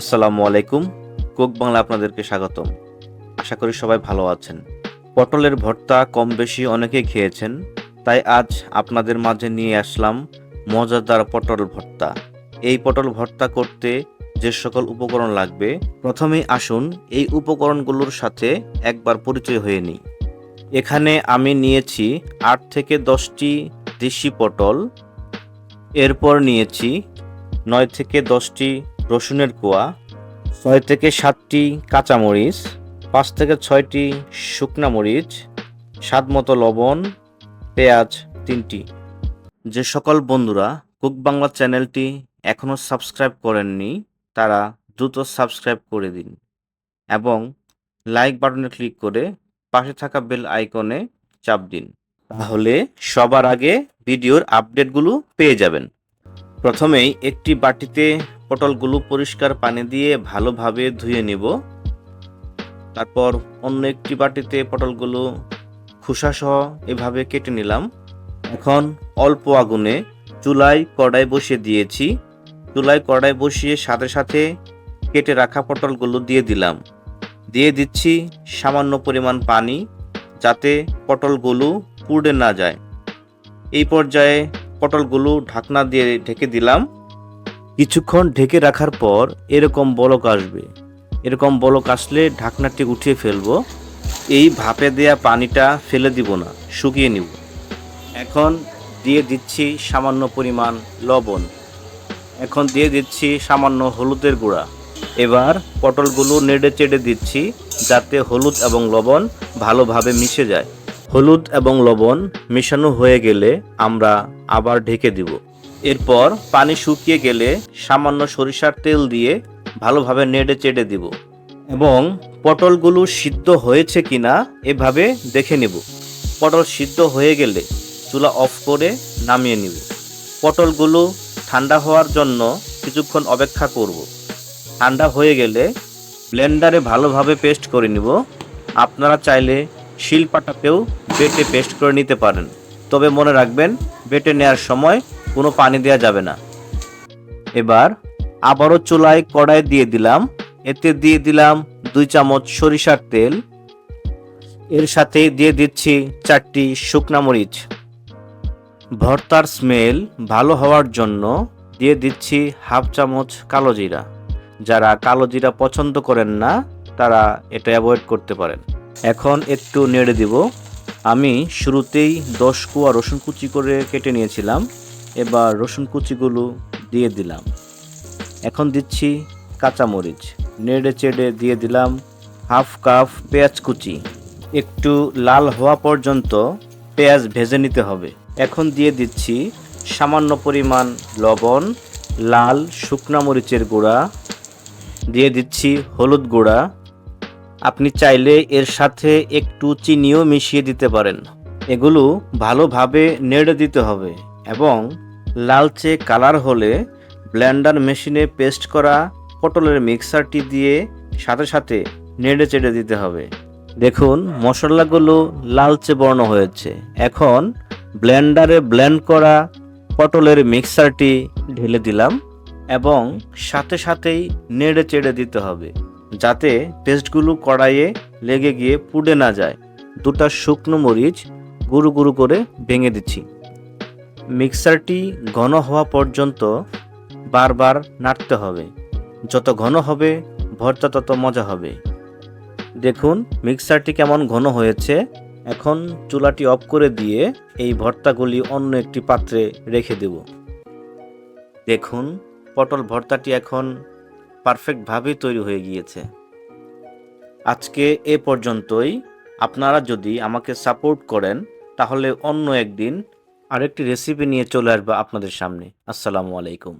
আসসালামু আলাইকুম। কোক বাংলা আপনাদেরকে স্বাগতম। আশা করি সবাই ভালো আছেন। পটলের ভর্তা কম বেশি অনেকেই খেয়েছেন, তাই আজ আপনাদের মাঝে নিয়ে আসলাম মজাদার পটল ভর্তা। এই পটল ভর্তা করতে যে সকল উপকরণ লাগবে, প্রথমেই আসুন এই উপকরণগুলোর সাথে একবার পরিচয় হয়ে নিই। এখানে আমি নিয়েছি আট থেকে দশটি দেশি পটল, এরপর নিয়েছি নয় থেকে দশটি রসুনের কোয়া, ছয় থেকে সাতটি কাঁচামরিচ, পাঁচ থেকে ছয়টি শুকনা মরিচ, স্বাদ মতো লবণ, পেঁয়াজ তিনটি। যে সকল বন্ধুরা কুক বাংলা চ্যানেলটি এখনও সাবস্ক্রাইব করেননি, তারা দ্রুত সাবস্ক্রাইব করে দিন এবং লাইক বাটনে ক্লিক করে পাশে থাকা বেল আইকনে চাপ দিন। তাহলে সবার আগে ভিডিওর আপডেটগুলো পেয়ে যাবেন। প্রথমেই একটি বাটিতে পটলগুলো পরিষ্কার পানি দিয়ে ভালোভাবে ধুয়ে নিব। তারপর অন্য একটি বাটিতে পটলগুলো খোসাসহ এভাবে কেটে নিলাম। এখন অল্প আগুনে চুলায় কড়াই বসিয়ে দিয়েছি। চুলায় কড়াই বসিয়ে সাথে সাথে কেটে রাখা পটলগুলো দিয়ে দিলাম। দিয়ে দিচ্ছি সামান্য পরিমাণ পানি যাতে পটলগুলো পুড়ে না যায়। এই পর্যায়ে পটলগুলো ঢাকনা দিয়ে ঢেকে দিলাম। কিছুক্ষণ ঢেকে রাখার পর এরকম বলক আসবে। এরকম বলক আসলে ঢাকনাটি উঠিয়ে ফেলব। এই ভাপে দেয়া পানিটা ফেলে দিব না, শুকিয়ে নিব। এখন দিয়ে দিচ্ছি সামান্য পরিমাণ লবণ। এখন দিয়ে দিচ্ছি সামান্য হলুদের গুঁড়া। এবার পটলগুলো নেড়ে চেড়ে দিচ্ছি যাতে হলুদ এবং লবণ ভালোভাবে মিশে যায়। হলুদ এবং লবণ মেশানো হয়ে গেলে আমরা আবার ঢেকে দিব। এরপর পানি শুকিয়ে গেলে সামান্য সরিষার তেল দিয়ে ভালোভাবে নেড়ে চেড়ে দিব। এবং পটলগুলো সিদ্ধ হয়েছে কিনা এভাবে দেখে নেব। পটল সিদ্ধ হয়ে গেলে চুলা অফ করে নামিয়ে নিব। পটলগুলো ঠান্ডা হওয়ার জন্য কিছুক্ষণ অপেক্ষা করব। ঠান্ডা হয়ে গেলে ব্লেন্ডারে ভালোভাবে পেস্ট করে নিব। আপনারা চাইলে শিলপাটাতেও বেটে পেস্ট করে নিতে পারেন। তবে মনে রাখবেন, বেটে নেওয়ার সময় কোনো পানি দেওয়া যাবে না। এবার আবারও চুলায় কড়াই দিয়ে দিলাম। এতে দিয়ে দিলাম দুই চামচ সরিষার তেল। এর সাথে দিয়ে দিচ্ছি চারটি শুকনা মরিচ। ভর্তার স্মেল ভালো হওয়ার জন্য দিয়ে দিচ্ছি হাফ চামচ কালো জিরা। যারা কালো জিরা পছন্দ করেন না, তারা এটা অ্যাভয়েড করতে পারেন। এখন একটু নেড়ে দিব। আমি শুরুতেই দশ কুয়া রসুন কুচি করে কেটে নিয়েছিলাম। এবার রসুন কুচিগুলো দিয়ে দিলাম। এখন দিচ্ছি কাঁচামরিচ। নেড়ে চেড়ে দিয়ে দিলাম হাফ কাপ পেঁয়াজ কুচি। একটু লাল হওয়া পর্যন্ত পেঁয়াজ ভেজে নিতে হবে। এখন দিয়ে দিচ্ছি সামান্য পরিমাণ লবণ, লাল শুকনা মরিচের গুঁড়া। দিয়ে দিচ্ছি হলুদ গুঁড়া। আপনি চাইলে এর সাথে একটু চিনিও মিশিয়ে দিতে পারেন। এগুলো ভালোভাবে নেড়ে দিতে হবে। এবং লালচে কালার হলে ব্লেন্ডার মেশিনে পেস্ট করা পটলের মিক্সারটি দিয়ে সাথে সাথে নেড়ে চেড়ে দিতে হবে। দেখুন, মশলাগুলো লালচে বর্ণ হয়েছে। এখন ব্লেন্ডারে ব্লেন্ড করা পটলের মিক্সারটি ঢেলে দিলাম এবং সাথে সাথেই নেড়ে চেড়ে দিতে হবে যাতে পেস্টগুলো কড়াইয়ে লেগে গিয়ে পুড়ে না যায়। দুটা শুকনো মরিচ গুরু গুরু করে ভেঙে দিচ্ছি। মিক্সারটি ঘন হওয়া পর্যন্ত বারবার নাড়তে হবে। যত ঘন হবে, ভর্তা তত মজা হবে। দেখুন, মিক্সারটি কেমন ঘন হয়েছে। এখন চুলাটি অফ করে দিয়ে এই ভর্তাগুলি অন্য একটি পাত্রে রেখে দেব। দেখুন, পটল ভর্তাটি এখন পারফেক্টভাবেই তৈরি হয়ে গিয়েছে। আজকে এ পর্যন্তই। আপনারা যদি আমাকে সাপোর্ট করেন, তাহলে অন্য একদিন আরেকটি রেসিপি নিয়ে চলে আসব আপনাদের সামনে। আসসালামু আলাইকুম।